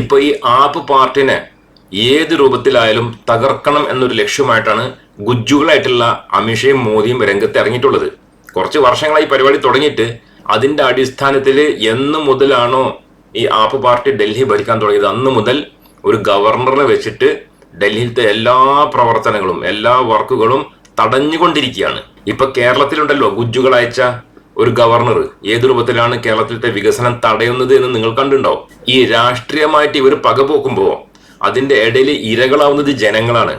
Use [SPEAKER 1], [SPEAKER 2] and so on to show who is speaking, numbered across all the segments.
[SPEAKER 1] ഇപ്പൊ ഈ ആപ്പ് പാർട്ടിനെ ഏത് രൂപത്തിലായാലും തകർക്കണം എന്നൊരു ലക്ഷ്യമായിട്ടാണ് ഗുജ്ജുകളായിട്ടുള്ള അമിഷയും മോദിയും രംഗത്ത് ഇറങ്ങിയിട്ടുള്ളത്. കുറച്ച് വർഷങ്ങളായി പരിപാടി തുടങ്ങിയിട്ട് അതിന്റെ അടിസ്ഥാനത്തിൽ എന്ന് മുതലാണോ ഈ ആപ്പ് പാർട്ടി ഡൽഹി ഭരിക്കാൻ തുടങ്ങിയത്? അന്ന് മുതൽ ഒരു ഗവർണറെ വെച്ചിട്ട് ഡൽഹിയിലത്തെ എല്ലാ പ്രവർത്തനങ്ങളും എല്ലാ വർക്കുകളും തടഞ്ഞുകൊണ്ടിരിക്കുകയാണ്. ഇപ്പൊ കേരളത്തിലുണ്ടല്ലോ ഗുജ്ജുകൾ അയച്ച ഒരു ഗവർണർ ഏത് രൂപത്തിലാണ് കേരളത്തിലത്തെ വികസനം തടയുന്നത് എന്ന് നിങ്ങൾ കണ്ടിട്ടുണ്ടാവും ഈ രാഷ്ട്രീയമായിട്ട് ഇവർ പകപോക്കുമ്പോൾ അതിന്റെ ഇടയിൽ ഇരകളാവുന്നത് ജനങ്ങളാണ്.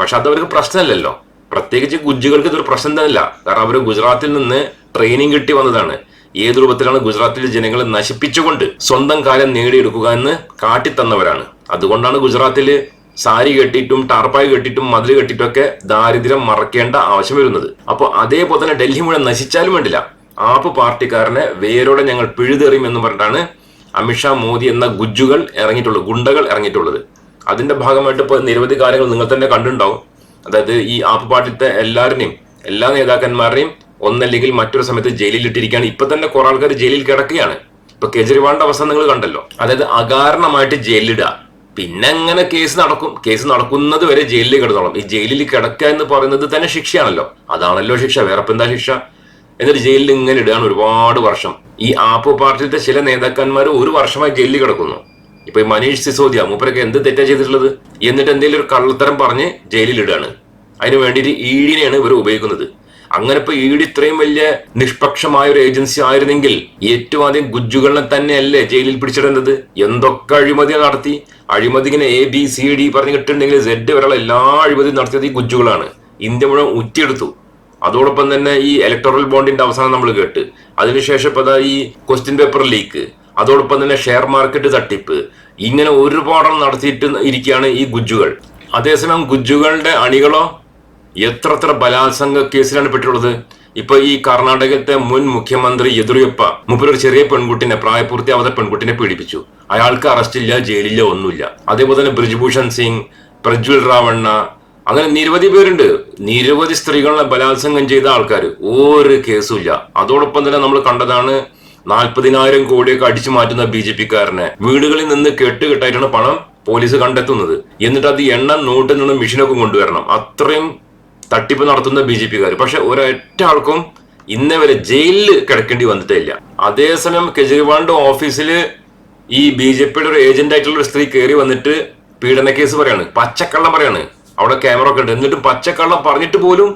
[SPEAKER 1] പക്ഷെ അതവർക്ക് പ്രശ്നമല്ലല്ലോ. പ്രത്യേകിച്ച് ഗുജ്ജുകൾക്ക് ഇതൊരു പ്രശ്നം തന്നെയല്ല. കാരണം അവർ ഗുജറാത്തിൽ നിന്ന് ട്രെയിനിങ് കിട്ടി വന്നതാണ്. ഏത് രൂപത്തിലാണ് ഗുജറാത്തിലെ ജനങ്ങളെ നശിപ്പിച്ചുകൊണ്ട് സ്വന്തം കാലം നേടിയെടുക്കുക എന്ന് കാട്ടിത്തന്നവരാണ്. അതുകൊണ്ടാണ് ഗുജറാത്തിൽ സാരി കെട്ടിയിട്ടും ടാർപ്പായി കെട്ടിയിട്ടും മതിൽ കെട്ടിയിട്ടും ഒക്കെ ദാരിദ്ര്യം മറക്കേണ്ട ആവശ്യം വരുന്നത്. അപ്പോൾ അതേപോലെ തന്നെ ഡൽഹി മുഴുവൻ നശിച്ചാലും വേണ്ടില്ല. ആപ്പ് പാർട്ടിക്കാരനെ വേരോടെ ഞങ്ങൾ പിഴുതെറിയും എന്ന് പറഞ്ഞിട്ടാണ് അമിത്ഷാ മോദി എന്ന ഗുജ്ജുകൾ ഇറങ്ങിയിട്ടുള്ളത് ഗുണ്ടകൾ ഇറങ്ങിയിട്ടുള്ളത്. അതിന്റെ ഭാഗമായിട്ട് ഇപ്പോൾ നിരവധി കാര്യങ്ങൾ നിങ്ങൾ തന്നെ കണ്ടിട്ടുണ്ടാവും. അതായത് ഈ ആപ്പ് പാർട്ടിത്തെ എല്ലാവരുടെയും എല്ലാ നേതാക്കന്മാരുടെയും ഒന്നല്ലെങ്കിൽ മറ്റൊരു സമയത്ത് ജയിലിൽ ഇട്ടിരിക്കുകയാണ് ഇപ്പൊ തന്നെ കുറെ ആൾക്കാർ ജയിലിൽ കിടക്കുകയാണ്. ഇപ്പൊ കേജ്രിവാളിന്റെ അവസ്ഥ നിങ്ങൾ കണ്ടല്ലോ. അതായത് അകാരണമായിട്ട് ജയിലിടുക പിന്നെ എങ്ങനെ കേസ് നടക്കും? കേസ് നടക്കുന്നത് വരെ ജയിലിൽ കിടന്നോളും. ഈ ജയിലിൽ കിടക്കുക എന്ന് പറയുന്നത് തന്നെ ശിക്ഷയാണല്ലോ. അതാണല്ലോ ശിക്ഷ. വേറെ എന്താ ശിക്ഷ? എന്നിട്ട് ജയിലിൽ ഇങ്ങനെ ഇടുകയാണ് ഒരുപാട് വർഷം. ഈ ആപ്പ് പാർട്ടിയിലത്തെ ചില നേതാക്കന്മാർ ഒരു വർഷമായി ജയിലിൽ കിടക്കുന്നു. ഇപ്പൊ മനീഷ് സിസോദിയ മൂപ്പരൊക്കെ എന്ത് തെറ്റാ ചെയ്തിട്ടുള്ളത്? എന്നിട്ട് എന്തെങ്കിലും ഒരു കള്ളത്തരം പറഞ്ഞ് ജയിലിൽ ഇടുകയാണ്. അതിന് വേണ്ടിയിട്ട് ഈഡിനെയാണ് ഇവർ ഉപയോഗിക്കുന്നത്. അങ്ങനെ ഇപ്പൊ ഈഡി ഇത്രയും വലിയ നിഷ്പക്ഷമായ ഒരു ഏജൻസി ആയിരുന്നെങ്കിൽ ഏറ്റവും ആദ്യം ഗുജ്ജുകളെ തന്നെയല്ലേ ജയിലിൽ പിടിച്ചിടേണ്ടത്? എന്തൊക്കെ അഴിമതി നടത്തി? അഴിമതി ഇങ്ങനെ എ ബി സി ഡി പറഞ്ഞു കിട്ടുന്നുണ്ടെങ്കിൽ സെഡ് വരെയുള്ള എല്ലാ അഴിമതിയും നടത്തിയത് ഈ ഗുജ്ജുകളാണ്. ഇന്ത്യ മുഴുവൻ ഉറ്റിയെടുത്തു അതോടൊപ്പം തന്നെ ഈ ഇലക്ടറൽ ബോണ്ടിന്റെ അവസാനം നമ്മൾ കേട്ട്. അതിനുശേഷം ഇപ്പൊ ഈ ക്വസ്റ്റ്യൻ പേപ്പർ ലീക്ക് അതോടൊപ്പം തന്നെ ഷെയർ മാർക്കറ്റ് തട്ടിപ്പ്. ഇങ്ങനെ ഒരുപാട് നടത്തിയിട്ട് ഇരിക്കുകയാണ് ഈ ഗുജ്ജുകൾ. അതേസമയം ഗുജ്ജുകളുടെ അണികളോ എത്രത്ര ബലാത്സംഗ കേസിലാണ് പെട്ടിട്ടുള്ളത്? ഇപ്പൊ ഈ കർണാടകത്തെ മുൻ മുഖ്യമന്ത്രി യെദ്യൂരപ്പ മുമ്പിൽ ഒരു ചെറിയ പെൺകുട്ടിനെ പ്രായപൂർത്തിയാവാത്ത പെൺകുട്ടിനെ പീഡിപ്പിച്ചു. അയാൾക്ക് അറസ്റ്റില്ല ജയിലില്ല ഒന്നുമില്ല. അതേപോലെ തന്നെ ബ്രിജ്ഭൂഷൺ സിംഗ് പ്രജ്വൽ റാവണ്ണ അങ്ങനെ നിരവധി പേരുണ്ട്. നിരവധി സ്ത്രീകളെ ബലാത്സംഗം ചെയ്ത ആൾക്കാർ ഒരു കേസും ഇല്ല. അതോടൊപ്പം തന്നെ നമ്മൾ കണ്ടതാണ് നാൽപ്പതിനായിരം കോടിയൊക്കെ അടിച്ചു മാറ്റുന്ന ബി ജെ പിക്കാരനെ. വീടുകളിൽ നിന്ന് കെട്ടുകെട്ടായിട്ടാണ് പണം പോലീസ് കണ്ടെത്തുന്നത്. എന്നിട്ട് അത് എണ്ണ നോട്ടിൽ നിന്ന് മെഷീനൊക്കെ കൊണ്ടുവരണം. അത്രയും തട്ടിപ്പ് നടത്തുന്ന ബി ജെ പിക്കാർ പക്ഷെ ഒരൊറ്റ ആൾക്കും ഇന്നേ വരെ ജയിലിൽ കിടക്കേണ്ടി വന്നിട്ടേ ഇല്ല. അതേസമയം കെജ്രിവാളിന്റെ ഓഫീസിൽ ഈ ബി ജെ പിയുടെ ഒരു ഏജന്റ് ആയിട്ടുള്ള ഒരു സ്ത്രീ കയറി വന്നിട്ട് പീഡന കേസ് പറയാണ്. പച്ചക്കള്ളം പറയാണ്. അവിടെ ക്യാമറ ഒക്കെ ഉണ്ട്. എന്നിട്ടും പച്ചക്കള്ളം പറഞ്ഞിട്ട് പോലും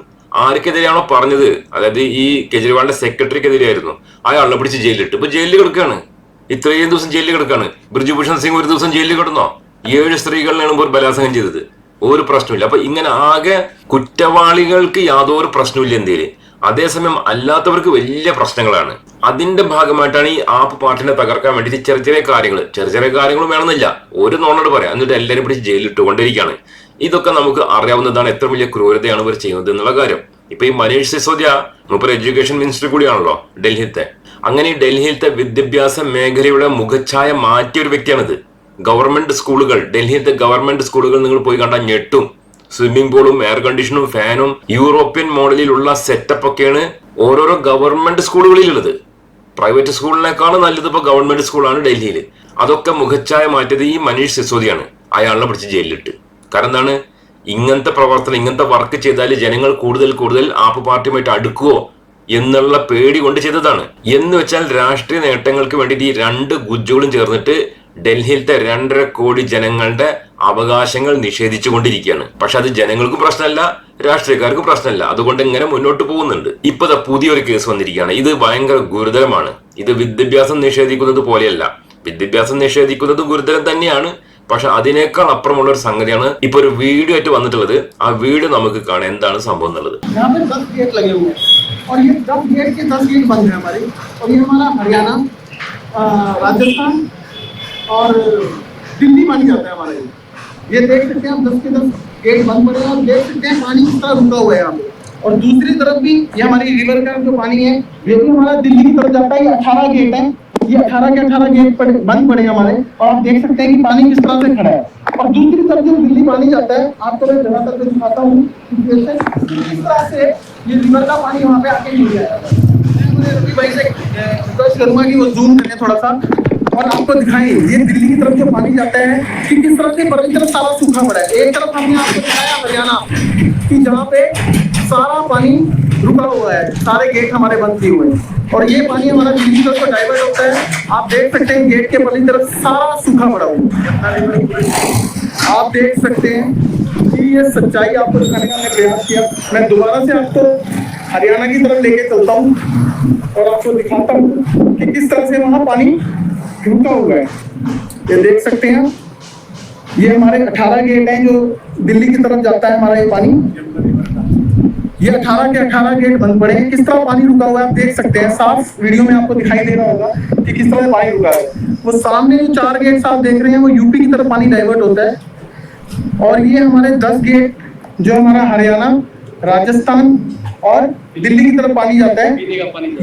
[SPEAKER 1] ആർക്കെതിരെയാണോ പറഞ്ഞത്? അതായത് ഈ കെജ്രിവാളിന്റെ സെക്രട്ടറിക്കെതിരെയായിരുന്നു അയാളെ പിടിച്ച് ജയിലിലിട്ട്. ഇപ്പൊ ജയിലിൽ കിടക്കുകയാണ് ഇത്രയും ദിവസം ജയിലിൽ കിടക്കാണ്. ബ്രിജുഭൂഷൺ സിംഗ് ഒരു ദിവസം ജയിലിൽ കിടന്നോ? ഏഴ് സ്ത്രീകളിലാണ് ഇപ്പോൾ ബലാത്സംഗം ചെയ്തത്. ഒരു പ്രശ്നമില്ല അപ്പൊ ഇങ്ങനെ ആകെ കുറ്റവാളികൾക്ക് യാതൊരു പ്രശ്നമില്ല ഇന്ത്യയിൽ അതേസമയം അല്ലാത്തവർക്ക് വലിയ പ്രശ്നങ്ങളാണ്. അതിന്റെ ഭാഗമായിട്ടാണ് ഈ ആപ്പ് പാർട്ടിനെ തകർക്കാൻ വേണ്ടിയിട്ട് ചെറിയ ചെറിയ കാര്യങ്ങൾ ചെറിയ ചെറിയ കാര്യങ്ങളും വേണമെന്നില്ല. ഒരു നോണോട് പറയാം. എന്നിട്ട് എല്ലാവരും പിടിച്ച് ജയിലിൽ ഇട്ടുകൊണ്ടിരിക്കുകയാണ്. ഇതൊക്കെ നമുക്ക് അറിയാവുന്നതാണ് എത്ര വലിയ ക്രൂരതയാണ് ഇവർ ചെയ്യുന്നത് എന്നുള്ള കാര്യം. ഇപ്പൊ ഈ മനീഷ് സിസോദിയ മുപ്പർ എഡ്യൂക്കേഷൻ മിനിസ്റ്റർ കൂടിയാണല്ലോ ഡൽഹിയിലത്തെ. അങ്ങനെ ഈ ഡൽഹിയിലത്തെ വിദ്യാഭ്യാസ മേഖലയുടെ മുഖച്ഛായ മാറ്റിയ ഒരു വ്യക്തിയാണിത്. ഗവൺമെന്റ് സ്കൂളുകൾ ഡൽഹിയിലത്തെ ഗവൺമെന്റ് സ്കൂളുകൾ നിങ്ങൾ പോയി കണ്ടാൽ ഞെട്ടും. സ്വിമ്മിംഗ് പൂളും എയർ കണ്ടീഷനും ഫാനും യൂറോപ്യൻ മോഡലിലുള്ള സെറ്റപ്പ് ഒക്കെയാണ് ഓരോരോ ഗവൺമെന്റ് സ്കൂളുകളിലുള്ളത്. പ്രൈവറ്റ് സ്കൂളിനേക്കാളും നല്ലത് ഇപ്പൊ ഗവൺമെന്റ് സ്കൂളാണ് ഡൽഹിയിൽ അതൊക്കെ മുഖച്ഛായ മാറ്റിയത് ഈ മനീഷ് സിസോദിയാണ് അയാളെ പിടിച്ച് ജയിലിലിട്ട്. കാരണം എന്താണ്? ഇങ്ങനത്തെ പ്രവർത്തനം ഇങ്ങനത്തെ വർക്ക് ചെയ്താൽ ജനങ്ങൾ കൂടുതൽ കൂടുതൽ ആപ്പ് പാർട്ടിയുമായിട്ട് അടുക്കുവോ എന്നുള്ള പേടി കൊണ്ട് ചെയ്തതാണ്. എന്ന് വെച്ചാൽ രാഷ്ട്രീയ നേട്ടങ്ങൾക്ക് വേണ്ടിയിട്ട് ഈ രണ്ട് ഗുജ്ജുകളും ചേർന്നിട്ട് ഡൽഹിയിലത്തെ രണ്ടര കോടി ജനങ്ങളുടെ അവകാശങ്ങൾ നിഷേധിച്ചു കൊണ്ടിരിക്കുകയാണ്. പക്ഷെ അത് ജനങ്ങൾക്കും പ്രശ്നമല്ല രാഷ്ട്രീയക്കാർക്കും പ്രശ്നമല്ല. അതുകൊണ്ട് ഇങ്ങനെ മുന്നോട്ട് പോകുന്നുണ്ട്. ഇപ്പൊ പുതിയൊരു കേസ് വന്നിരിക്കുകയാണ്. ഇത് ഭയങ്കര ഗുരുതരമാണ്. ഇത് വിദ്യാഭ്യാസം നിഷേധിക്കുന്നത് പോലെയല്ല. വിദ്യാഭ്യാസം നിഷേധിക്കുന്നത് ഗുരുതരം തന്നെയാണ്. പക്ഷെ അതിനേക്കാൾ അപ്പുറമുള്ള ഒരു സംഗതിയാണ് ഇപ്പൊ ഒരു വീഡിയോ ആയിട്ട് വന്നിട്ടുള്ളത് ആ വീഡിയോ നമുക്ക് കാണാം എന്താണ് സംഭവം എന്നുള്ളത്
[SPEAKER 2] यहाँ पे दस गेट लगे हुए हैं और ये दस गेट के दस गेट बंद है हमारे और ये हमारा हरियाणा अ, राजस्थान और दिल्ली पानी जाता है हमारा ये ये देख सकते हैं आप दस के दस गेट बंद पड़े हैं और देख सकते हैं पानी किस तरह रुका हुआ है यहाँ पे और दूसरी तरफ भी ये हमारी रिवर का जो पानी है ये भी हमारा दिल्ली की तरफ जाता है ये अठारह गेट है ये अठारह के अठारह गेट पड़े, बंद पड़े हमारे। और आप देख सकते हैं कि पानी किस तरह से खड़ा है। और दूसरी तरफ़ जो दिल्ली पानी जाता है आपको मैं जगह तक दिखाता हूँ किस तरह से ये रिवर का पानी वहाँ पे आके मिल जाएगा भाई से करूँगा कि वो जूम करें थोड़ा सा और आपको दिखाएँ, ये दिल्ली की तरफ़ जो पानी जाता है, कि किस तरह से बड़ी तरफ़ सारा सूखा पड़ा है। एक तरफ़ हमने आपको दिखाया, हरियाणा, कि जहाँ पे सारा पानी रुका हुआ है, सारे गेट हमारे बंद किए हुए हैं। और ये पानी हमारा दिल्ली की तरफ़ को डाइवर्ट होता है। आप देख सकते हैं गेट के पली तरफ़ सारा सूखा पड़ा हुआ आप देख सकते हैं कि ये सच्चाई आपको दिखाने का हमने प्रयास किया। मैं दोबारा से आपको हरियाणा की तरफ़ लेके चलता हूँ और आपको दिखाता हूँ कि किस तरह से वहाँ पानी रुका हुआ है। ये देख सकते हैं ये हमारे 18 गेट हैं जो दिल्ली की तरफ़ जाता है हमारा ये पानी। ये 18 के 18 गेट बंद पड़े हैं किस तरह पानी रुका हुआ है आप देख सकते हैं साफ वीडियो में आपको दिखाई दे रहा होगा कि किस तरह पानी रुका है वो सामने जो चार गेट आप देख रहे हैं वो यूपी की तरफ पानी डाइवर्ट होता है और ये हमारे 10 गेट जो हमारा हरियाणा राजस्थान और दिल्ली की तरफ पानी जाता है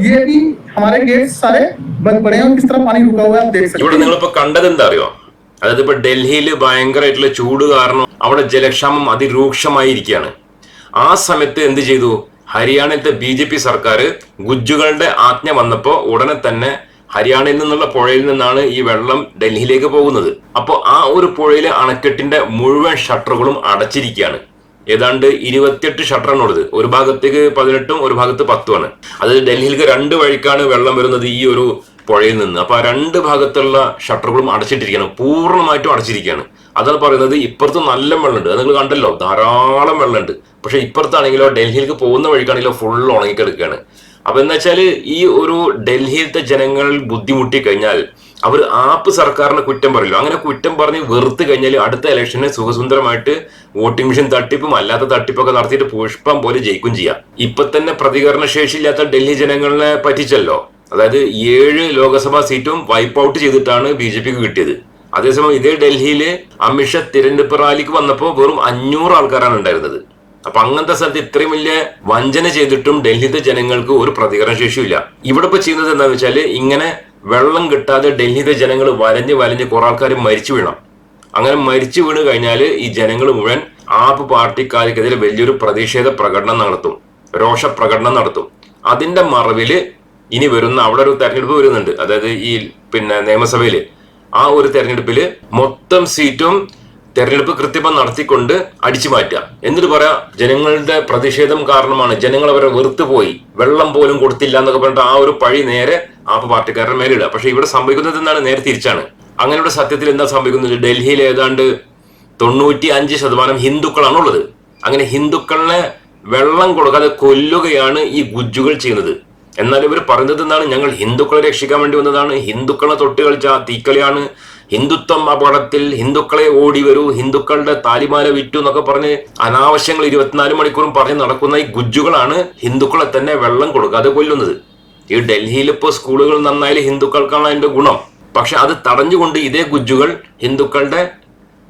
[SPEAKER 2] ये भी हमारे गेट सारे बंद पड़े हैं और किस तरह पानी रुका हुआ है आप देख सकते
[SPEAKER 1] ഇവിടെ
[SPEAKER 2] हैं
[SPEAKER 1] നിങ്ങളിപ്പോ കണ്ടത് എന്താ അറിയോ അതായത് ഇപ്പൊ ഡൽഹിയിൽ ഭയങ്കരമായിട്ടുള്ള ചൂട് കാരണം അവിടെ ജലക്ഷാമം അതിരൂക്ഷമായിരിക്കുകയാണ് ആ സമയത്ത് എന്ത് ചെയ്തു? ഹരിയാനയിലത്തെ ബി ജെ പി സർക്കാർ ഗുജ്ജുകളുടെ ആജ്ഞ വന്നപ്പോൾ ഉടനെ തന്നെ ഹരിയാനയിൽ നിന്നുള്ള പുഴയിൽ നിന്നാണ് ഈ വെള്ളം ഡൽഹിയിലേക്ക് പോകുന്നത്. അപ്പോൾ ആ ഒരു പുഴയിലെ അണക്കെട്ടിന്റെ മുഴുവൻ ഷട്ടറുകളും അടച്ചിരിക്കുകയാണ്. ഏതാണ്ട് ഇരുപത്തിയെട്ട് ഷട്ടറാണുള്ളത് ഒരു ഭാഗത്തേക്ക് പതിനെട്ടും ഒരു ഭാഗത്ത് പത്തുമാണ്. അത് ഡൽഹിയിലേക്ക് രണ്ട് വഴിക്കാണ് വെള്ളം വരുന്നത് ഈ ഒരു പുഴയിൽ നിന്ന്. അപ്പൊ ആ രണ്ട് ഭാഗത്തുള്ള ഷട്ടറുകളും അടച്ചിട്ടിരിക്കുകയാണ്. പൂർണമായിട്ടും അടച്ചിരിക്കുകയാണ്. അതാണ് പറയുന്നത് ഇപ്പുറത്ത് നല്ല വെള്ളമുണ്ട്. നിങ്ങൾ കണ്ടല്ലോ ധാരാളം വെള്ളമുണ്ട്. പക്ഷെ ഇപ്പുറത്താണെങ്കിലോ ഡൽഹിയിലേക്ക് പോകുന്ന വഴിക്കാണെങ്കിലോ ഫുൾ ഉണങ്ങിക്കിടക്കുകയാണ് അപ്പൊ എന്ന് വെച്ചാൽ ഈ ഒരു ഡൽഹിയിലത്തെ ജനങ്ങൾ ബുദ്ധിമുട്ടി കഴിഞ്ഞാൽ അവർ ആപ്പ് സർക്കാരിനെ കുറ്റം പറയില്ല. അങ്ങനെ കുറ്റം പറഞ്ഞ് വെറുത്ത് കഴിഞ്ഞാൽ അടുത്ത ഇലക്ഷനെ സുഖസുന്ദരമായിട്ട് വോട്ടിംഗ് മെഷീൻ തട്ടിപ്പും അല്ലാത്ത തട്ടിപ്പൊക്കെ നടത്തിയിട്ട് പുഷ്പം പോലെ ജയിക്കും ചെയ്യാം. ഇപ്പൊ തന്നെ പ്രതികരണ ശേഷിയില്ലാത്ത ഡൽഹി ജനങ്ങളെ പറ്റിച്ചല്ലോ. അതായത് ഏഴ് ലോക്സഭാ സീറ്റും വൈപ്പ് ഔട്ട് ചെയ്തിട്ടാണ് ബി ജെ പിക്ക് കിട്ടിയത്. അതേസമയം ഇതേ ഡൽഹിയിൽ അമിത്ഷാ തിരഞ്ഞെടുപ്പ് റാലിക്ക് വന്നപ്പോൾ വെറും അഞ്ഞൂറ് ആൾക്കാരാണ് ഉണ്ടായിരുന്നത്. അപ്പൊ അങ്ങനത്തെ സ്ഥലത്ത് ഇത്രയും വലിയ വഞ്ചന ചെയ്തിട്ടും ഡൽഹിയിലെ ജനങ്ങൾക്ക് ഒരു പ്രതികരണ ശേഷിയില്ല. ഇവിടെ ഇപ്പൊ ചെയ്യുന്നത് എന്താണെന്ന് വെച്ചാൽ ഇങ്ങനെ വെള്ളം കിട്ടാതെ ഡൽഹിയിലെ ജനങ്ങൾ വലഞ്ഞ് വലഞ്ഞ് കുറെ ആൾക്കാർ മരിച്ചു വീണം. അങ്ങനെ മരിച്ചു വീണ് കഴിഞ്ഞാൽ ഈ ജനങ്ങൾ മുഴുവൻ ആപ്പ് പാർട്ടിക്കാർക്കെതിരെ വലിയൊരു പ്രതിഷേധ പ്രകടനം നടത്തും. രോഷ പ്രകടനം നടത്തും. അതിന്റെ മറവിൽ ഇനി വരുന്ന അവിടെ ഒരു തെരഞ്ഞെടുപ്പ് വരുന്നുണ്ട്. അതായത് ഈ പിന്നെ നിയമസഭയിൽ ആ ഒരു തെരഞ്ഞെടുപ്പിൽ മൊത്തം സീറ്റും തെരഞ്ഞെടുപ്പ് കൃത്രിമം നടത്തിക്കൊണ്ട് അടിച്ചു മാറ്റുക. എന്നിട്ട് പറയാ ജനങ്ങളുടെ പ്രതിഷേധം കാരണമാണ് ജനങ്ങൾ അവരെ വെറുത്തുപോയി വെള്ളം പോലും കൊടുത്തില്ല എന്നൊക്കെ പറഞ്ഞിട്ട് ആ ഒരു പഴി നേരെ ആപ്പ് പാർട്ടിക്കാരുടെ മേലിടുക. പക്ഷെ ഇവിടെ സംഭവിക്കുന്നത് എന്താണ്? നേരെ തിരിച്ചാണ്. അങ്ങനെയുള്ള സത്യത്തിൽ എന്താ സംഭവിക്കുന്നത്? ഡൽഹിയിൽ ഏതാണ്ട് തൊണ്ണൂറ്റി അഞ്ച് ശതമാനം ഹിന്ദുക്കളാണ് ഉള്ളത്. അങ്ങനെ ഹിന്ദുക്കളെ വെള്ളം കൊടുക്കാതെ കൊല്ലുകയാണ് ഈ ഗുജ്ജുകൾ ചെയ്യുന്നത്. എന്നാൽ ഇവർ പറയുന്നത് എന്താണ്? ഞങ്ങൾ ഹിന്ദുക്കളെ രക്ഷിക്കാൻ വേണ്ടി വന്നതാണ്. ഹിന്ദുക്കളെ തൊട്ട് കളിച്ച തീക്കളിയാണ്. ഹിന്ദുത്വം അപകടത്തിൽ ഹിന്ദുക്കളെ ഓടി വരൂ ഹിന്ദുക്കളുടെ താലിമാല വിറ്റു എന്നൊക്കെ പറഞ്ഞ് അനാവശ്യങ്ങൾ ഇരുപത്തിനാല് മണിക്കൂറും പറഞ്ഞ് നടക്കുന്ന ഈ ഗുജ്ജുകളാണ് ഹിന്ദുക്കളെ തന്നെ വെള്ളം കൊടുക്കാതെ കൊല്ലുന്നത്. ഈ ഡൽഹിയിൽ ഇപ്പോൾ സ്കൂളുകൾ നന്നായാലും ഹിന്ദുക്കൾക്കാണ് അതിന്റെ ഗുണം. പക്ഷെ അത് തടഞ്ഞുകൊണ്ട് ഇതേ ഗുജ്ജുകൾ ഹിന്ദുക്കളുടെ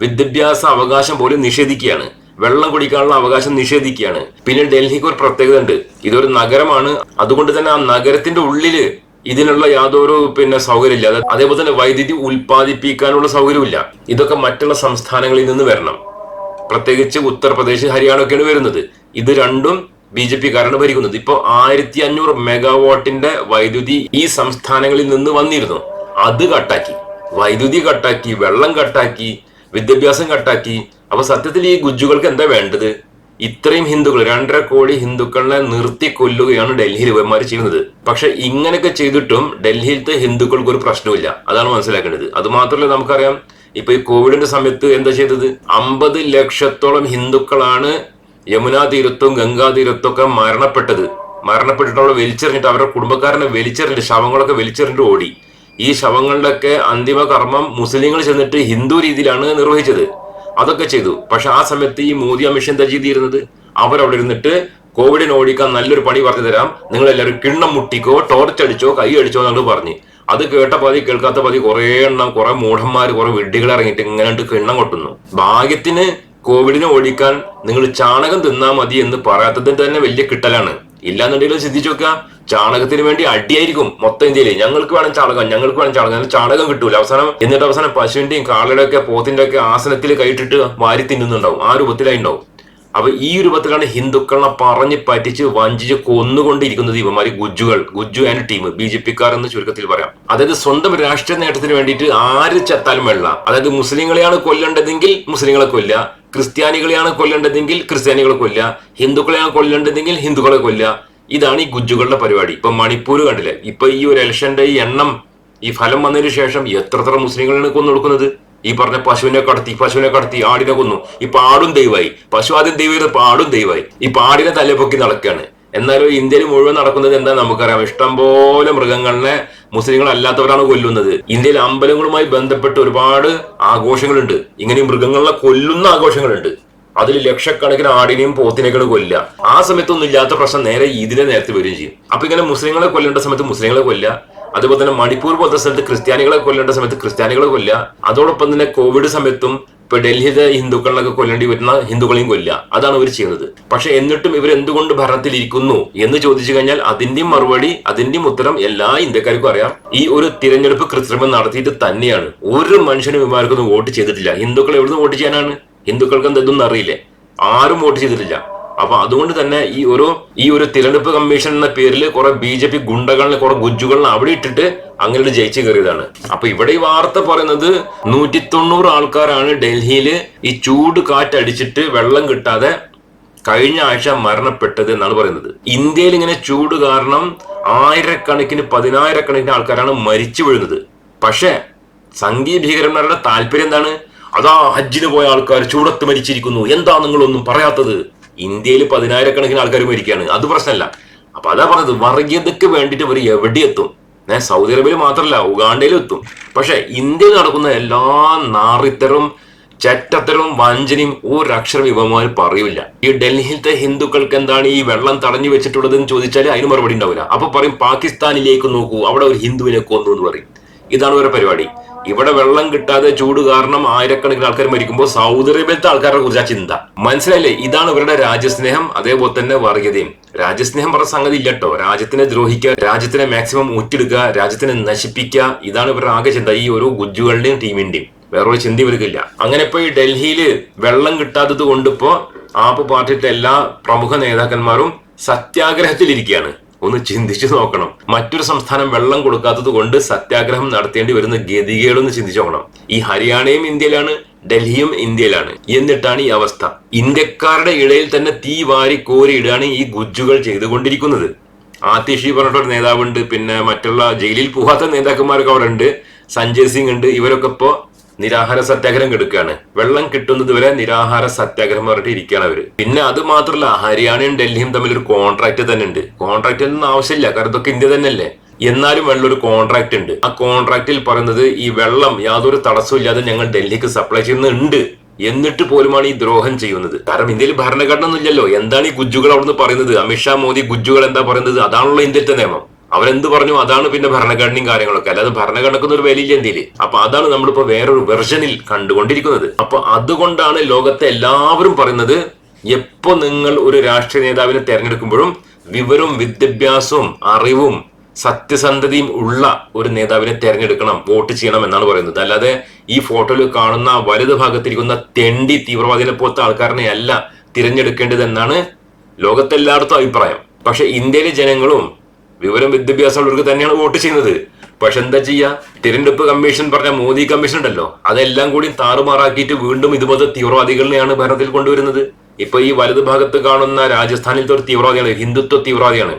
[SPEAKER 1] വിദ്യാഭ്യാസ അവകാശം പോലും നിഷേധിക്കുകയാണ്. വെള്ളം കുടിക്കാനുള്ള അവകാശം നിഷേധിക്കുകയാണ്. പിന്നെ ഡൽഹിക്ക് ഒരു പ്രത്യേകത ഉണ്ട്. ഇതൊരു നഗരമാണ്. അതുകൊണ്ട് തന്നെ ആ നഗരത്തിന്റെ ഉള്ളിൽ ഇതിനുള്ള യാതൊരു പിന്നെ സൗകര്യമില്ല. അതേപോലെ തന്നെ വൈദ്യുതി ഉൽപ്പാദിപ്പിക്കാനുള്ള സൗകര്യമില്ല ഇതൊക്കെ മറ്റുള്ള സംസ്ഥാനങ്ങളിൽ നിന്ന് വരണം. പ്രത്യേകിച്ച് ഉത്തർപ്രദേശ് ഹരിയാന ഒക്കെയാണ് വരുന്നത്. ഇത് രണ്ടും ബി ജെ പിക്കാരാണ് ഭരിക്കുന്നത്. ഇപ്പോൾ ആയിരത്തി അഞ്ഞൂറ് മെഗാവാട്ടിന്റെ വൈദ്യുതി ഈ സംസ്ഥാനങ്ങളിൽ നിന്ന് വന്നിരുന്നു. അത് കട്ടാക്കി. വൈദ്യുതി കട്ടാക്കി വെള്ളം കട്ടാക്കി വിദ്യാഭ്യാസം കട്ടാക്കി അപ്പൊ സത്യത്തിൽ ഈ ഗുജ്ജുകൾക്ക് എന്താ വേണ്ടത്? ഇത്രയും ഹിന്ദുക്കൾ രണ്ടര കോടി ഹിന്ദുക്കളെ നിർത്തി കൊല്ലുകയാണ് ഡൽഹിയിൽ ഇവന്മാർ ചെയ്യുന്നത്. പക്ഷെ ഇങ്ങനെയൊക്കെ ചെയ്തിട്ടും ഡൽഹിയിലത്തെ ഹിന്ദുക്കൾക്ക് ഒരു പ്രശ്നമില്ല അതാണ് മനസ്സിലാക്കേണ്ടത്. അത് മാത്രമല്ല നമുക്കറിയാം ഇപ്പൊ ഈ കോവിഡിന്റെ സമയത്ത് എന്താ ചെയ്തത്? അമ്പത് ലക്ഷത്തോളം ഹിന്ദുക്കളാണ് യമുനാ തീരത്തും ഗംഗാ തീരത്തും ഒക്കെ മരണപ്പെട്ടത്. മരണപ്പെട്ടിട്ട് അവിടെ വലിച്ചെറിഞ്ഞിട്ട് അവരുടെ കുടുംബക്കാരനെ വലിച്ചെറിഞ്ഞിട്ട് ശവങ്ങളൊക്കെ വലിച്ചെറിഞ്ഞിട്ട് ഓടി. ഈ ശവങ്ങളുടെയൊക്കെ അന്തിമ കർമ്മം മുസ്ലിങ്ങൾ ചെന്നിട്ട് ഹിന്ദു രീതിയിലാണ് നിർവഹിച്ചത്. അതൊക്കെ ചെയ്തു. പക്ഷെ ആ സമയത്ത് ഈ മോദി അമിഷൻ ഷാ എന്താ ചെയ്തിരുന്നത്? അവരവിടെ ഇരുന്നിട്ട് കോവിഡിനെ ഓടിക്കാൻ നല്ലൊരു പണി പറഞ്ഞു തരാം. നിങ്ങൾ എല്ലാവരും കിണ്ണം മുട്ടിക്കോ ടോർച്ച് അടിച്ചോ കൈ അടിച്ചോ എന്നുള്ളത് പറഞ്ഞു. അത് കേട്ട പതി കേൾക്കാത്ത പതി കുറെ എണ്ണം കുറെ മൂഢന്മാർ കുറെ വിഡ്ഢികൾ ഇറങ്ങിയിട്ട് ഇങ്ങനെ കിണ്ണം കൊട്ടുന്നു. ഭാഗ്യത്തിന് കോവിഡിനെ ഓടിക്കാൻ നിങ്ങൾ ചാണകം തിന്നാ മതി എന്ന് പറയാത്തതിന് തന്നെ വലിയ കിട്ടലാണ്. ഇല്ലാന്നുണ്ടെങ്കിൽ ചിന്തിച്ചു നോക്കുക. ചാണകത്തിന് വേണ്ടി അടിയായിരിക്കും മൊത്തം ഇന്ത്യയിൽ. ഞങ്ങൾക്ക് വേണം ചാണകം ഞങ്ങൾക്ക് വേണം ചാണകം. എന്നാൽ ചാണകം കിട്ടൂല. അവസാനം എന്നിട്ട് അവസാനം പശുവിന്റെയും കാളയുടെ ഒക്കെ പോത്തിന്റെ ഒക്കെ ആസനത്തിൽ കൈയിട്ടിട്ട് വാരി തിന്നുന്നുണ്ടാവും. ആ രൂപത്തിലായി ഉണ്ടാവും അപ്പൊ ഈ രൂപത്തിലാണ് ഹിന്ദുക്കളെ പറഞ്ഞ് പറ്റിച്ച് വഞ്ചിച്ച് കൊന്നുകൊണ്ടിരിക്കുന്നത് ഇവന്മാര് ഗുജുകൾ Guju and team. B J പിക്കാർ എന്ന് ചുരുക്കത്തിൽ പറയാം. അതായത് സ്വന്തം രാഷ്ട്രീയ നേട്ടത്തിന് വേണ്ടിയിട്ട് ആര് ചത്താലും വെള്ള. അതായത് മുസ്ലിങ്ങളെയാണ് കൊല്ലേണ്ടതെങ്കിൽ മുസ്ലിങ്ങളെ കൊല്ലുക. ക്രിസ്ത്യാനികളെയാണ് കൊല്ലേണ്ടതെങ്കിൽ ക്രിസ്ത്യാനികളെ കൊല്ലുക ഹിന്ദുക്കളെയാണ് കൊല്ലേണ്ടതെങ്കിൽ ഹിന്ദുക്കളെ കൊല്ലുക. ഇതാണ് ഈ ഗുജ്ജുകളുടെ പരിപാടി. ഇപ്പൊ മണിപ്പൂർ കണ്ടില്ലേ? ഇപ്പൊ ഈ ഒരു ഇലക്ഷന്റെ ഈ എണ്ണം ഈ ഫലം വന്നതിന് ശേഷം എത്രത്ര മുസ്ലിങ്ങളാണ് കൊന്നൊടുക്കുന്നത്? ഈ പറഞ്ഞ പശുവിനെ കടത്തി പശുവിനെ കടത്തി ആടിനെ കൊന്നു. ഈ പാടും ദൈവമായി. പശു ആദ്യം ദൈവം പാടും ദൈവമായി. ഈ പാടിനെ തലപ്പൊക്കി നടക്കുകയാണ്. എന്നാലും ഇന്ത്യയിൽ മുഴുവൻ നടക്കുന്നത് എന്താ നമുക്കറിയാം. ഇഷ്ടംപോലെ മൃഗങ്ങളെ മുസ്ലിങ്ങളല്ലാത്തവരാണ് കൊല്ലുന്നത്. ഇന്ത്യയിൽ അമ്പലങ്ങളുമായി ബന്ധപ്പെട്ട് ഒരുപാട് ആഘോഷങ്ങളുണ്ട്. ഇങ്ങനെ മൃഗങ്ങളെ കൊല്ലുന്ന ആഘോഷങ്ങളുണ്ട്. അതിൽ ലക്ഷക്കണക്കിന് ആടിനെയും പോത്തിനെയൊക്കെയാണ് കൊല്ലുക. ആ സമയത്തൊന്നും ഇല്ലാത്ത പ്രശ്നം നേരെ ഇതിനെ നേരത്തെ വരികയും ചെയ്യും. അപ്പൊ ഇങ്ങനെ മുസ്ലിങ്ങളെ കൊല്ലേണ്ട സമയത്ത് മുസ്ലിങ്ങളെ കൊല്ലുക. അതുപോലെ തന്നെ മണിപ്പൂർ പോലത്തെ സ്ഥലത്ത് ക്രിസ്ത്യാനികളെ കൊല്ലേണ്ട സമയത്ത് ക്രിസ്ത്യാനികളെ കൊല്ലുക. അതോടൊപ്പം തന്നെ കോവിഡ് സമയത്തും ഇപ്പൊ ഡൽഹിയിലെ ഹിന്ദുക്കളിലൊക്കെ കൊല്ലേണ്ടി വരുന്ന ഹിന്ദുക്കളെയും കൊല്ലുക. അതാണ് ഇവർ ചെയ്യുന്നത് പക്ഷെ എന്നിട്ടും ഇവർ എന്തുകൊണ്ട് ഭരണത്തിലിരിക്കുന്നു എന്ന് ചോദിച്ചു കഴിഞ്ഞാൽ അതിന്റെയും മറുപടി അതിന്റെയും ഉത്തരം എല്ലാ ഇന്ത്യക്കാർക്കും അറിയാം. ഈ ഒരു തിരഞ്ഞെടുപ്പ് കൃത്രിമം നടത്തിയിട്ട് തന്നെയാണ്. ഒരു മനുഷ്യനും ഇവന്മാർക്കൊന്നും വോട്ട് ചെയ്തിട്ടില്ല. ഹിന്ദുക്കൾ എവിടുന്ന് വോട്ട് ചെയ്യാനാണ്? ഹിന്ദുക്കൾക്ക് എന്തെന്നും അറിയില്ലേ? ആരും വോട്ട് ചെയ്തിട്ടില്ല. അപ്പൊ അതുകൊണ്ട് തന്നെ ഈ ഒരു ഈ ഒരു തിരഞ്ഞെടുപ്പ് കമ്മീഷൻ എന്ന പേരിൽ കുറെ ബി ജെ പി ഗുണ്ടകളിനെ കുറെ ഗുജ്ജുകളിനെ അവിടെ ഇട്ടിട്ട് അങ്ങനെ ജയിച്ചു കയറിയതാണ്. അപ്പൊ ഇവിടെ ഈ വാർത്ത പറയുന്നത് നൂറ്റി തൊണ്ണൂറ് ആൾക്കാരാണ് ഡൽഹിയിൽ ഈ ചൂട് കാറ്റടിച്ചിട്ട് വെള്ളം കിട്ടാതെ കഴിഞ്ഞ ആഴ്ച മരണപ്പെട്ടത് എന്നാണ് പറയുന്നത്. ഇന്ത്യയിൽ ഇങ്ങനെ ചൂട് കാരണം ആയിരക്കണക്കിന് പതിനായിരക്കണക്കിന് ആൾക്കാരാണ് മരിച്ചു വീഴുന്നത്. പക്ഷേ സംഘീയ ഭീകരന്മാരുടെ താല്പര്യം എന്താണ്? അതാ ഹജ്ജിന് പോയ ആൾക്കാർ ചൂടത്ത് മരിച്ചിരിക്കുന്നു. എന്താ നിങ്ങളൊന്നും പറയാത്തത്? ഇന്ത്യയിൽ പതിനായിരക്കണക്കിന് ആൾക്കാർ മരിക്കുകയാണ്. അത് പ്രശ്നമല്ല. അപ്പൊ അതാ പറഞ്ഞത് വർഗീയതയ്ക്ക് വേണ്ടിയിട്ട് ഇവർ എവിടെ എത്തും ഞാൻ സൗദി അറേബ്യയിൽ മാത്രമല്ല ഉഗാണ്ടയിലും എത്തും പക്ഷെ ഇന്ത്യയിൽ നടക്കുന്ന എല്ലാ നാറിത്തരും ചെറ്റത്തരവും വഞ്ചനയും ഒരക്ഷരം ഇവന്മാർ പറയൂല ഈ ഡൽഹിയിലത്തെ ഹിന്ദുക്കൾക്ക് എന്താണ് ഈ വെള്ളം തടഞ്ഞു വെച്ചിട്ടുള്ളത് എന്ന് ചോദിച്ചാൽ അതിന് മറുപടി ഉണ്ടാവില്ല. അപ്പൊ പറയും പാകിസ്ഥാനിലേക്ക് നോക്കൂ അവിടെ ഒരു ഹിന്ദുവിനെ കൊന്നു എന്ന് പറയും. ഇതാണ് ഇവരുടെ പരിപാടി. ഇവിടെ വെള്ളം കിട്ടാതെ ചൂട് കാരണം ആയിരക്കണക്കിന് ആൾക്കാർ മരിക്കുമ്പോൾ സൗദി അറേബ്യത്തെ ആൾക്കാരെ കുറിച്ച് ചിന്ത. മനസ്സിലായില്ലേ? ഇതാണ് ഇവരുടെ രാജ്യസ്നേഹം അതേപോലെ തന്നെ വർഗീയതയും. രാജ്യസ്നേഹം പറഞ്ഞ സംഗതി ഇല്ല കേട്ടോ രാജ്യത്തിനെ ദ്രോഹിക്കുക രാജ്യത്തിനെ മാക്സിമം ഊറ്റെടുക്കുക രാജ്യത്തിനെ നശിപ്പിക്കുക ഇതാണ് ഇവരുടെ ആകെ ചിന്ത. ഈ ഓരോ ഗുജുകളുടെയും ടീമിന്റെയും. വേറൊരു ചിന്ത ഇവർക്കില്ല. അങ്ങനെ ഇപ്പൊ ഈ ഡൽഹിയിൽ വെള്ളം കിട്ടാത്തത് കൊണ്ടിപ്പോ ആപ്പ് പാർട്ടിയുടെ എല്ലാ പ്രമുഖ നേതാക്കന്മാരും സത്യാഗ്രഹത്തിലിരിക്കുകയാണ്. ഒന്ന് ചിന്തിച്ചു നോക്കണം. മറ്റൊരു സംസ്ഥാനം വെള്ളം കൊടുക്കാത്തത് കൊണ്ട് സത്യാഗ്രഹം നടത്തേണ്ടി വരുന്ന ഗതികേടൊന്ന് ചിന്തിച്ചു നോക്കണം. ഈ ഹരിയാനയും ഇന്ത്യയിലാണ് ഡൽഹിയും ഇന്ത്യയിലാണ്. എന്നിട്ടാണ് ഈ അവസ്ഥ. ഇന്ത്യക്കാരുടെ ഇടയിൽ തന്നെ തീ വാരി കോരിയിടാണ് ഈ ഗുജ്ജുകൾ ചെയ്തുകൊണ്ടിരിക്കുന്നത്. ആതിഷി പറഞ്ഞിട്ടൊരു നേതാവുണ്ട് പിന്നെ മറ്റുള്ള ജയിലിൽ പോകാത്ത നേതാക്കന്മാരൊക്കെ അവിടെ ഉണ്ട്. സഞ്ജയ് സിംഗ് ഉണ്ട് ഇവരൊക്കെ ഇപ്പോ നിരാഹാര സത്യാഗ്രഹം കെടുക്കുകയാണ് വെള്ളം കിട്ടുന്നത് വരെ നിരാഹാര സത്യാഗ്രഹം പറഞ്ഞിട്ട് ഇരിക്കുകയാണ് അവർ. പിന്നെ അത് മാത്രമല്ല ഹരിയാനയും ഡൽഹിയും തമ്മിൽ ഒരു കോൺട്രാക്ട് തന്നെ ഉണ്ട്. കോൺട്രാക്ട് ഒന്നും ആവശ്യമില്ല കാരണം ഇതൊക്കെ ഇന്ത്യ തന്നെയല്ലേ. എന്നാലും വെള്ളം ഒരു കോൺട്രാക്ട് ഉണ്ട്. ആ കോൺട്രാക്റ്റിൽ പറയുന്നത് ഈ വെള്ളം യാതൊരു തടസ്സവും ഇല്ലാതെ ഞങ്ങൾ ഡൽഹിക്ക് സപ്ലൈ ചെയ്യുന്നുണ്ട് എന്നിട്ട് പോലുമാണ് ഈ ദ്രോഹം ചെയ്യുന്നത്. കാരണം ഇന്ത്യയിൽ ഭരണഘടന ഒന്നും ഇല്ലല്ലോ. എന്താണ് ഈ ഗുജ്ജുകൾ അവിടുന്ന് പറയുന്നത്? അമിത്ഷാ മോദി ഗുജ്ജുകൾ എന്താ പറയുന്നത്? അതാണല്ലോ ഇന്ത്യത്തെ നിയമം. അവരെന്ത് പറഞ്ഞു? അതാണ് പിന്നെ ഭരണഘടനയും കാര്യങ്ങളൊക്കെ. അല്ലാതെ ഭരണഘടനക്കുന്ന ഒരു വലിയ ഇന്ത്യയിൽ അപ്പൊ അതാണ് നമ്മളിപ്പോ വേറൊരു വെർഷനിൽ കണ്ടുകൊണ്ടിരിക്കുന്നത്. അപ്പൊ അതുകൊണ്ടാണ് ലോകത്തെ എല്ലാവരും പറയുന്നത് എപ്പോ നിങ്ങൾ ഒരു രാഷ്ട്രീയ നേതാവിനെ തെരഞ്ഞെടുക്കുമ്പോഴും വിവരവും വിദ്യാഭ്യാസവും അറിവും സത്യസന്ധതയും ഉള്ള ഒരു നേതാവിനെ തെരഞ്ഞെടുക്കണം വോട്ട് ചെയ്യണം എന്നാണ് പറയുന്നത്. അല്ലാതെ ഈ ഫോട്ടോയിൽ കാണുന്ന വലുത് ഭാഗത്തിരിക്കുന്ന തെണ്ടി തീവ്രവാദിനെ പോലത്തെ ആൾക്കാരനെ അല്ല തിരഞ്ഞെടുക്കേണ്ടത് എന്നാണ് ലോകത്തെല്ലായിടത്തും അഭിപ്രായം. പക്ഷെ ഇന്ത്യയിലെ ജനങ്ങളും വിവരം വിദ്യാഭ്യാസമുള്ളവർക്ക് തന്നെയാണ് വോട്ട് ചെയ്യുന്നത്. പക്ഷെ എന്താ ചെയ്യാ? തിരഞ്ഞെടുപ്പ് കമ്മീഷൻ പറഞ്ഞ മോദി കമ്മീഷൻ ഉണ്ടല്ലോ. അതെല്ലാം കൂടി താറുമാറാക്കിയിട്ട് വീണ്ടും ഇതുപോലത്തെ തീവ്രവാദികളെയാണ് ഭരണത്തിൽ കൊണ്ടുവരുന്നത്. ഇപ്പൊ ഈ വലതു ഭാഗത്ത് കാണുന്ന രാജസ്ഥാനിലത്തെ ഒരു തീവ്രവാദിയാണ് ഹിന്ദുത്വ തീവ്രവാദിയാണ്.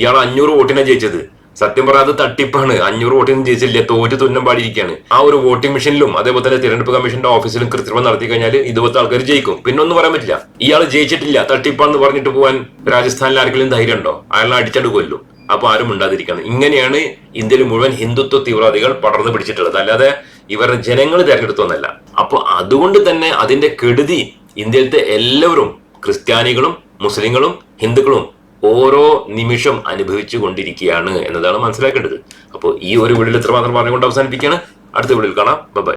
[SPEAKER 1] ഇയാൾ അഞ്ഞൂറ് വോട്ടിനെ ജയിച്ചത്. സത്യം പറഞ്ഞാൽ അത് തട്ടിപ്പാണ്. അഞ്ഞൂറ് വോട്ടിന് ജയിച്ചില്ല? തോറ്റ് തുന്നം പാടിയിരിക്കുകയാണ് ആ ഒരു വോട്ടിംഗ് മെഷീനിലും അതേപോലെ തന്നെ തിരഞ്ഞെടുപ്പ് കമ്മീഷന്റെ ഓഫീസിലും കൃത്രിമം നടത്തി കഴിഞ്ഞാൽ ഇതുപോലത്തെ ആൾക്കാർ ജയിക്കും. പിന്നെ ഒന്നും പറയാൻ പറ്റില്ല. ഇയാൾ ജയിച്ചിട്ടില്ല. തട്ടിപ്പാന്ന് പറഞ്ഞിട്ട് പോകാൻ രാജസ്ഥാനിൽ ആർക്കെങ്കിലും ധൈര്യം ഉണ്ടോ അയാളെ അടിച്ചെടുക്കുമല്ലോ. അപ്പൊ ആരും ഉണ്ടാതിരിക്കണം ഇങ്ങനെയാണ് ഇന്ത്യയിൽ മുഴുവൻ ഹിന്ദുത്വ തീവ്രവാദികൾ പടർന്നു പിടിച്ചിട്ടുള്ളത്. അല്ലാതെ ഇവരുടെ ജനങ്ങൾ തിരഞ്ഞെടുത്തൊന്നല്ല അപ്പോൾ അതുകൊണ്ട് തന്നെ അതിന്റെ കെടുതി ഇന്ത്യയിലത്തെ എല്ലാവരും ക്രിസ്ത്യാനികളും മുസ്ലിങ്ങളും ഹിന്ദുക്കളും ഓരോ നിമിഷം അനുഭവിച്ചു കൊണ്ടിരിക്കുകയാണ് എന്നതാണ് മനസ്സിലാക്കേണ്ടത്. അപ്പോൾ ഈ ഒരു വീഡിയോയിൽ ഇത്രമാത്രം പറഞ്ഞുകൊണ്ട് അവസാനിപ്പിക്കുകയാണ്. അടുത്ത വീഡിയോയിൽ കാണാം. ബൈ.